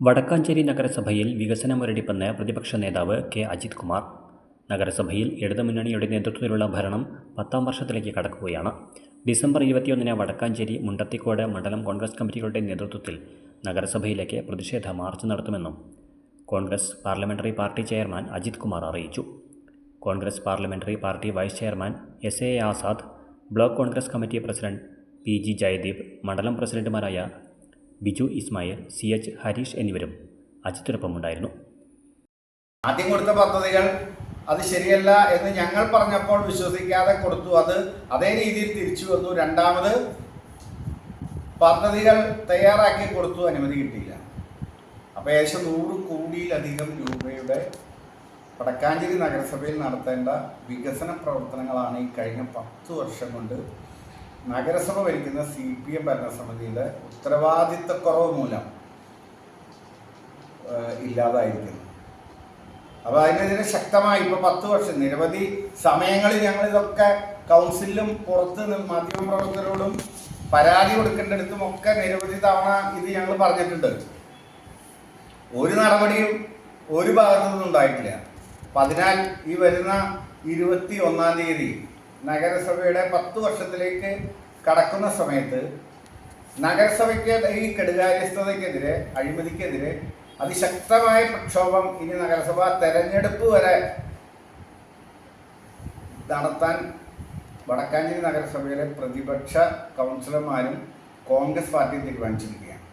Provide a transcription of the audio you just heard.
വടക്കാഞ്ചേരി നഗരസഭയിൽ വികസന മുരടിപ്പെന്ന് പ്രതിപക്ഷ നേതാവ് കെ അജിത് കുമാർ. നഗരസഭയിൽ ഇടതുമുന്നണിയുടെ നേതൃത്വത്തിലുള്ള ഭരണം പത്താം വർഷത്തിലേക്ക് കടക്കുകയാണ്. ഡിസംബർ ഇരുപത്തിയൊന്നിന് വടക്കാഞ്ചേരി മുണ്ടത്തിക്കോട് മണ്ഡലം കോൺഗ്രസ് കമ്മിറ്റികളുടെ നേതൃത്വത്തിൽ നഗരസഭയിലേക്ക് പ്രതിഷേധ മാർച്ച് നടത്തുമെന്നും Congress parliamentary party chairman Ajit Kumar അറിയിച്ചു. Congress parliamentary party vice chairman S A Azad block Congress committee president P G Jayadeep മണ്ഡലം പ്രസിഡന്റുമാരായ ബിജു ഇസ്മായിൽ സി എച്ച് ഹരീഷ് എന്നിവരും അജിത്തിനൊപ്പമുണ്ടായിരുന്നു. ആദ്യം കൊടുത്ത പദ്ധതികൾ അത് ശരിയല്ല എന്ന് ഞങ്ങൾ പറഞ്ഞപ്പോൾ വിശ്വസിക്കാതെ കൊടുത്തു. അത് അതേ രീതിയിൽ തിരിച്ചു വന്നു. രണ്ടാമത് പദ്ധതികൾ തയ്യാറാക്കി കൊടുത്തു. അനുമതി കിട്ടിയില്ല. അപ്പോൾ ഏകദേശം നൂറ് കോടിയിലധികം രൂപയുടെ വടക്കാഞ്ചേരി നഗരസഭയിൽ നടത്തേണ്ട വികസന പ്രവർത്തനങ്ങളാണ് ഈ കഴിഞ്ഞ പത്ത് വർഷം കൊണ്ട് നഗരസഭ ഭരിക്കുന്ന സി പി എം ഭരണസമിതിയുടെ ഉത്തരവാദിത്തക്കുറവ് മൂലം ഇല്ലാതായിരിക്കുന്നു. അപ്പൊ അപ്പോൾ അതിനെതിരെ ശക്തമായി ഇപ്പോൾ പത്ത് വർഷം നിരവധി സമയങ്ങളിൽ ഞങ്ങൾ ഇതൊക്കെ കൗൺസിലിലും പുറത്ത് മാധ്യമപ്രവർത്തകരോടും പരാതി കൊടുക്കേണ്ടടുത്തും ഒക്കെ നിരവധി തവണ ഇത് ഞങ്ങൾ പറഞ്ഞിട്ടുണ്ട്. ഒരു നടപടിയും ഒരു ഭാഗത്തു നിന്നും ഉണ്ടായിട്ടില്ല. അപ്പം അതിനാൽ ഈ വരുന്ന ഇരുപത്തി ഒന്നാം തീയതി നഗരസഭയുടെ പത്ത് വർഷത്തിലേക്ക് കടക്കുന്ന സമയത്ത് നഗരസഭയ്ക്ക് ഈ കെടുകാര്യസ്ഥതയ്ക്കെതിരെ അഴിമതിക്കെതിരെ അതിശക്തമായ പ്രക്ഷോഭം ഇനി നഗരസഭ തെരഞ്ഞെടുപ്പ് വരെ നടത്താൻ വടക്കാഞ്ചേരി നഗരസഭയിലെ പ്രതിപക്ഷ കൗൺസിലർമാരും കോൺഗ്രസ് പാർട്ടിയും തീരുമാനിച്ചിരിക്കുകയാണ്.